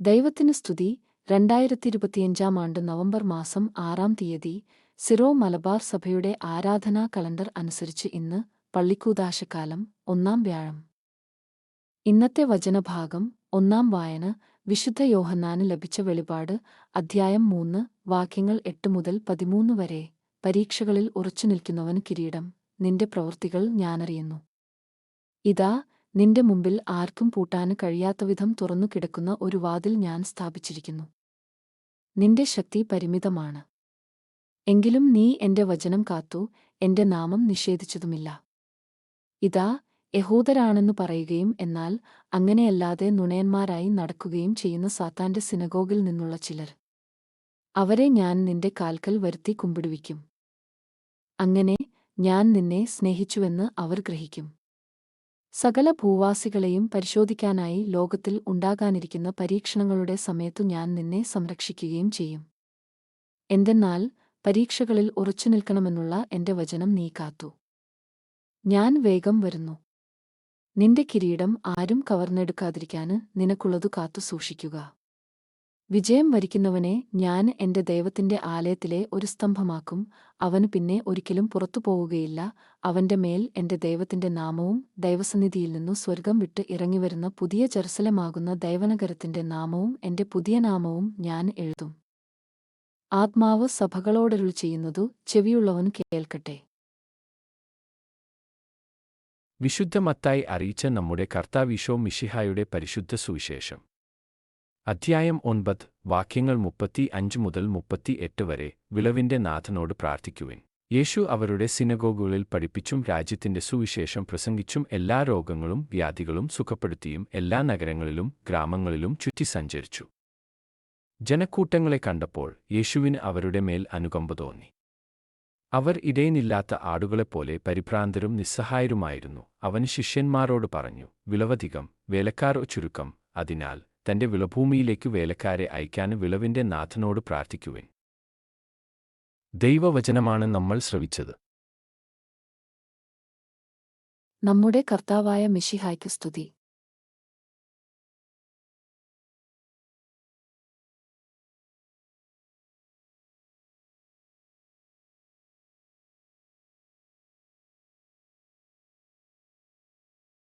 ദൈവത്തിന് സ്തുതി. രണ്ടായിരത്തി ഇരുപത്തിയഞ്ചാം ആണ്ട് നവംബർ മാസം ആറാം തീയതി സിറോ മലബാർ സഭയുടെ ആരാധനാ കലണ്ടർ അനുസരിച്ച് ഇന്ന് പള്ളിക്കൂദാശക്കാലം ഒന്നാം വ്യാഴം. ഇന്നത്തെ വചനഭാഗം ഒന്നാം വായന വിശുദ്ധ യോഹന്നാന് ലഭിച്ച വെളിപാട് അധ്യായം മൂന്ന് വാക്യങ്ങൾ എട്ട് മുതൽ പതിമൂന്ന് വരെ. പരീക്ഷകളിൽ ഉറച്ചു നിൽക്കുന്നവന് കിരീടം. നിന്റെ പ്രവൃത്തികൾ ഞാനറിയുന്നു. ഇതാ നിന്റെ മുമ്പിൽ ആർക്കും പൂട്ടാന് കഴിയാത്തവിധം തുറന്നു കിടക്കുന്ന ഒരു വാതിൽ ഞാൻ സ്ഥാപിച്ചിരിക്കുന്നു. നിന്റെ ശക്തി പരിമിതമാണ്. എങ്കിലും നീ എന്റെ വചനം കാത്തു എന്റെ നാമം നിഷേധിച്ചതുമില്ല. ഇതാ യഹൂദരാണെന്നു പറയുകയും എന്നാൽ അങ്ങനെയല്ലാതെ നുണയന്മാരായി നടക്കുകയും ചെയ്യുന്ന സാത്താന്റെ സിനഗോഗിൽ നിന്നുള്ള ചിലർ. അവരെ ഞാൻ നിന്റെ കാൽക്കൽ വരുത്തി കുമ്പിടുവിക്കും. അങ്ങനെ ഞാൻ നിന്നെ സ്നേഹിച്ചുവെന്ന് അവർ ഗ്രഹിക്കും. സകല ഭൂവാസികളെയും പരിശോധിക്കാനായി ലോകത്തിൽ ഉണ്ടാകാനിരിക്കുന്ന പരീക്ഷണങ്ങളുടെ സമയത്തു ഞാൻ നിന്നെ സംരക്ഷിക്കുകയും ചെയ്യും. എന്തെന്നാൽ പരീക്ഷകളിൽ ഉറച്ചുനിൽക്കണമെന്നുള്ള എന്റെ വചനം നീ കാത്തു. ഞാൻ വേഗം വരുന്നു. നിന്റെ കിരീടം ആരും കവർന്നെടുക്കാതിരിക്കാന് നിനക്കുള്ളതു കാത്തു സൂക്ഷിക്കുക. വിജയം വരിക്കുന്നവനെ ഞാൻ എന്റെ ദൈവത്തിന്റെ ആലയത്തിലെ ഒരു സ്തംഭമാക്കും. അവന് പിന്നെ ഒരിക്കലും പുറത്തു പോവുകയില്ല. അവന്റെ മേൽ എന്റെ ദൈവത്തിന്റെ നാമവും ദൈവസന്നിധിയിൽ നിന്നു സ്വർഗം വിട്ട് ഇറങ്ങിവരുന്ന പുതിയ ജെറുസലമാകുന്ന ദൈവനഗരത്തിന്റെ നാമവും എന്റെ പുതിയ നാമവും ഞാൻ എഴുതും. ആത്മാവ് സഭകളോടരുൾ ചെയ്യുന്നതു ചെവിയുള്ളവൻ കേൾക്കട്ടെ. വിശുദ്ധ മത്തായി അറിയിച്ച നമ്മുടെ കർത്താവിശോ മിഷിഹായുടെ പരിശുദ്ധ സുവിശേഷം. അധ്യായം ഒൻപത് വാക്യങ്ങൾ മുപ്പത്തി അഞ്ച് മുതൽ മുപ്പത്തി എട്ട് വരെ വിളവിന്റെ നാഥനോട് പ്രാർത്ഥിക്കുവിൻ. യേശു അവരുടെ സിനഗോഗുകളിൽ പഠിപ്പിച്ചും രാജ്യത്തിന്റെ സുവിശേഷം പ്രസംഗിച്ചും എല്ലാ രോഗങ്ങളും വ്യാധികളും സുഖപ്പെടുത്തിയും എല്ലാ നഗരങ്ങളിലും ഗ്രാമങ്ങളിലും ചുറ്റി സഞ്ചരിച്ചു. ജനക്കൂട്ടങ്ങളെ കണ്ടപ്പോൾ യേശുവിന് അവരുടെ മേൽ അനുകമ്പ തോന്നി. അവർ ഇടയനില്ലാത്ത ആടുകളെപ്പോലെ പരിഭ്രാന്തരും നിസ്സഹായരുമായിരുന്നു. അവൻ ശിഷ്യന്മാരോട് പറഞ്ഞു വിളവധികം വേലക്കാരോ ചുരുക്കം അതിനാൽ തന്റെ വിളഭൂമിയിലേക്ക് വേലക്കാരെ അയക്കാൻ വിളവിന്റെ നാഥനോട് പ്രാർത്ഥിക്കുവിൻ. ദൈവവചനമാണ് നമ്മൾ ശ്രവിച്ചത്. നമ്മുടെ കർത്താവായ മിഷിഹായ്ക്ക് സ്തുതി.